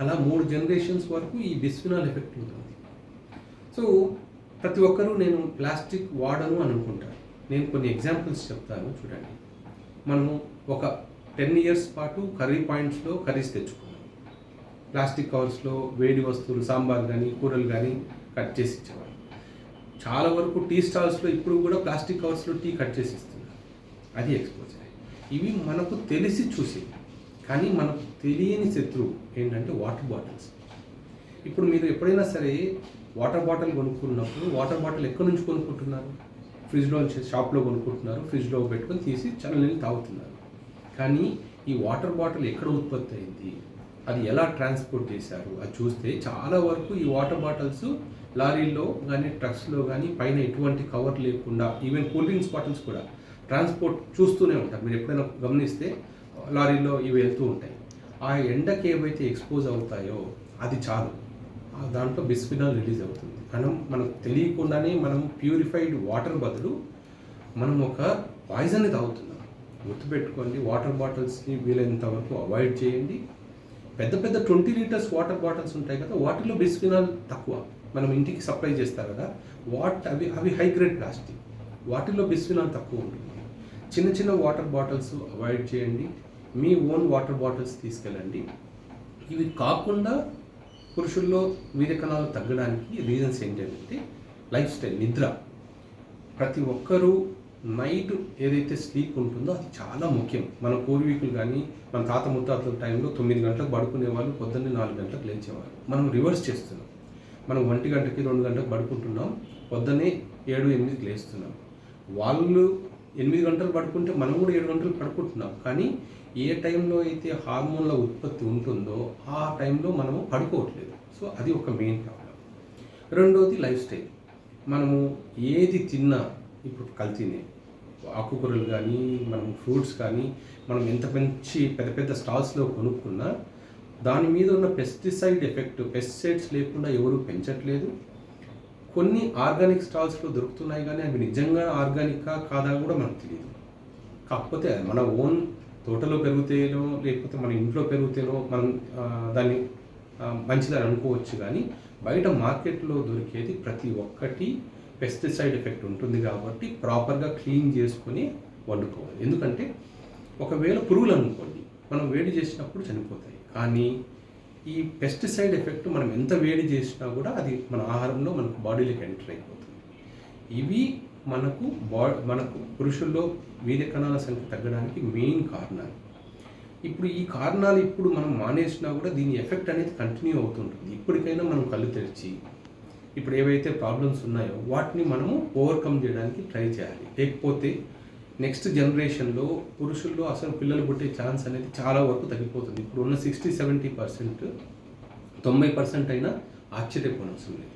అలా మూడు జనరేషన్స్ వరకు ఈ బిస్ఫినాల్ ఎఫెక్ట్ ఉంటుంది. సో ప్రతి ఒక్కరూ నేను ప్లాస్టిక్ వాడను అని అనుకుంటాను నేను కొన్ని ఎగ్జాంపుల్స్ చెప్తాను చూడండి. మనము ఒక టెన్ ఇయర్స్ పాటు కర్రీ పాయింట్స్లో కర్రీస్ తెచ్చుకున్నాం. ప్లాస్టిక్ కవర్స్లో వేడి వస్తువులు సాంబార్ కానీ కూరలు కానీ కట్ చేసి ఇచ్చేవాళ్ళు. చాలా వరకు టీ స్టాల్స్లో ఇప్పుడు కూడా ప్లాస్టిక్ కవర్స్లో టీ కట్ చేసి ఇస్తున్నారు. అది ఎక్స్పోజర్ ఇవి మనకు తెలిసి చూసేవి. కానీ మనకు తెలియని శత్రువు ఏంటంటే వాటర్ బాటిల్స్. ఇప్పుడు మీరు ఎప్పుడైనా సరే వాటర్ బాటిల్ కొనుక్కున్నప్పుడు వాటర్ బాటిల్ ఎక్కడి నుంచి కొనుక్కుంటున్నారు? ఫ్రిడ్జ్లో నుంచి షాప్లో కొనుక్కుంటున్నారు ఫ్రిడ్జ్లో పెట్టుకొని తీసి చల్ల నీళ్ళు తాగుతున్నారు. కానీ ఈ వాటర్ బాటిల్ ఎక్కడ ఉత్పత్తి అయింది? అది ఎలా ట్రాన్స్పోర్ట్ చేశారు? అది చూస్తే చాలా వరకు ఈ వాటర్ బాటిల్స్ లారీల్లో కానీ ట్రక్స్లో కానీ పైన ఎటువంటి కవర్ లేకుండా ఈవెన్ కూల్ డ్రింక్స్ బాటిల్స్ కూడా ట్రాన్స్పోర్ట్ చూస్తూనే ఉంటారు. మీరు ఎప్పుడైనా గమనిస్తే లారీలో ఇవి వెళ్తూ ఉంటాయి. ఆ ఎండకి ఏవైతే ఎక్స్పోజ్ అవుతాయో అది చాలు. దాంట్లో బిస్ఫినాల్ రిలీజ్ అవుతుంది. మనం మనకు తెలియకుండానే మనం ప్యూరిఫైడ్ వాటర్ బదులు మనం ఒక పాయిజన్ని తాగుతున్నాం. గుర్తుపెట్టుకోండి వాటర్ బాటిల్స్ని వీలైనంత వరకు అవాయిడ్ చేయండి. పెద్ద పెద్ద ట్వంటీ లీటర్స్ వాటర్ బాటిల్స్ ఉంటాయి కదా వాటిలో బిస్ఫినాల్ తక్కువ. మనం ఇంటికి సప్లై చేస్తారు కదా వాట్ అవి అవి హై గ్రేడ్ ప్లాస్టిక్. వాటిలో బిస్ఫినాల్ తక్కువ ఉంటుంది. చిన్న చిన్న వాటర్ బాటిల్స్ అవాయిడ్ చేయండి. మీ ఓన్ వాటర్ బాటిల్స్ తీసుకెళ్ళండి. ఇవి కాకుండా పురుషుల్లో వీర్యకణాలు తగ్గడానికి రీజన్స్ ఏంటంటే లైఫ్ స్టైల్ నిద్ర. ప్రతి ఒక్కరూ నైట్ ఏదైతే స్లీప్ ఉంటుందో అది చాలా ముఖ్యం. మన పూర్వీకులు కానీ మన తాత ముత్తాతల టైంలో తొమ్మిది గంటలకు పడుకునే వాళ్ళు పొద్దున్నే నాలుగు గంటలకు లేచేవారు మనం రివర్స్ చేస్తున్నాం. మనం ఒంటి గంటకి రెండు గంటలకు పడుకుంటున్నాం పొద్దున్నే ఏడు ఎనిమిదికి లేస్తున్నాం. వాళ్ళు ఎనిమిది గంటలు పడుకుంటే మనం కూడా ఏడు గంటలు పడుకుంటున్నాం. కానీ ఏ టైంలో అయితే హార్మోన్ల ఉత్పత్తి ఉంటుందో ఆ టైంలో మనము పడుకోవట్లేదు. సో అది ఒక మెయిన్ ప్రాబ్లం. రెండవది లైఫ్ స్టైల్. మనము ఏది తిన్నా ఇప్పుడు కల్తీనే. ఆకుకూరలు కానీ మనం ఫ్రూట్స్ కానీ మనం ఎంత మంచి పెద్ద పెద్ద స్టాల్స్లో కొనుక్కున్నా దాని మీద ఉన్న పెస్టిసైడ్ ఎఫెక్ట్ పెస్టిసైడ్స్ లేకుండా ఎవరు పెంచట్లేదు. కొన్ని ఆర్గానిక్ స్టాల్స్లో దొరుకుతున్నాయి కానీ అవి నిజంగా ఆర్గానికా కాదా కూడా మనకు తెలియదు. కాకపోతే మన ఓన్ తోటలో పెరుగుతేనో లేకపోతే మన ఇంట్లో పెరుగుతేనో మనం దాన్ని మంచిదని అనుకోవచ్చు కానీ బయట మార్కెట్లో దొరికేది ప్రతి ఒక్కటి పెస్టిసైడ్ ఎఫెక్ట్ ఉంటుంది కాబట్టి ప్రాపర్గా క్లీన్ చేసుకొని వండుకోవాలి. ఎందుకంటే ఒకవేళ పురుగులు అనుకోండి మనం వేడి చేసినప్పుడు చనిపోతాయి. కానీ ఈ పెస్టిసైడ్ ఎఫెక్ట్ మనం ఎంత వేడి చేసినా కూడా అది మన ఆహారంలో మనకు బాడీలోకి ఎంటర్ అయిపోతుంది. ఇవి మనకు బా మనకు పురుషుల్లో వీర్య కణాల సంఖ్య తగ్గడానికి మెయిన్ కారణాలు. ఇప్పుడు ఈ కారణాలు ఇప్పుడు మనం మానేసినా కూడా దీని ఎఫెక్ట్ అనేది కంటిన్యూ అవుతుంటుంది. ఇప్పటికైనా మనం కళ్ళు తెరిచి ఇప్పుడు ఏవైతే ప్రాబ్లమ్స్ ఉన్నాయో వాటిని మనము ఓవర్కమ్ చేయడానికి ట్రై చేయాలి. లేకపోతే నెక్స్ట్ జనరేషన్లో పురుషుల్లో అసలు పిల్లలు పుట్టే ఛాన్స్ అనేది చాలా వరకు తగ్గిపోతుంది. ఇప్పుడు ఉన్న సిక్స్టీ సెవెంటీ పర్సెంట్ తొంభై పర్సెంట్ అయినా ఆశ్చర్యపోనవసరం లేదు.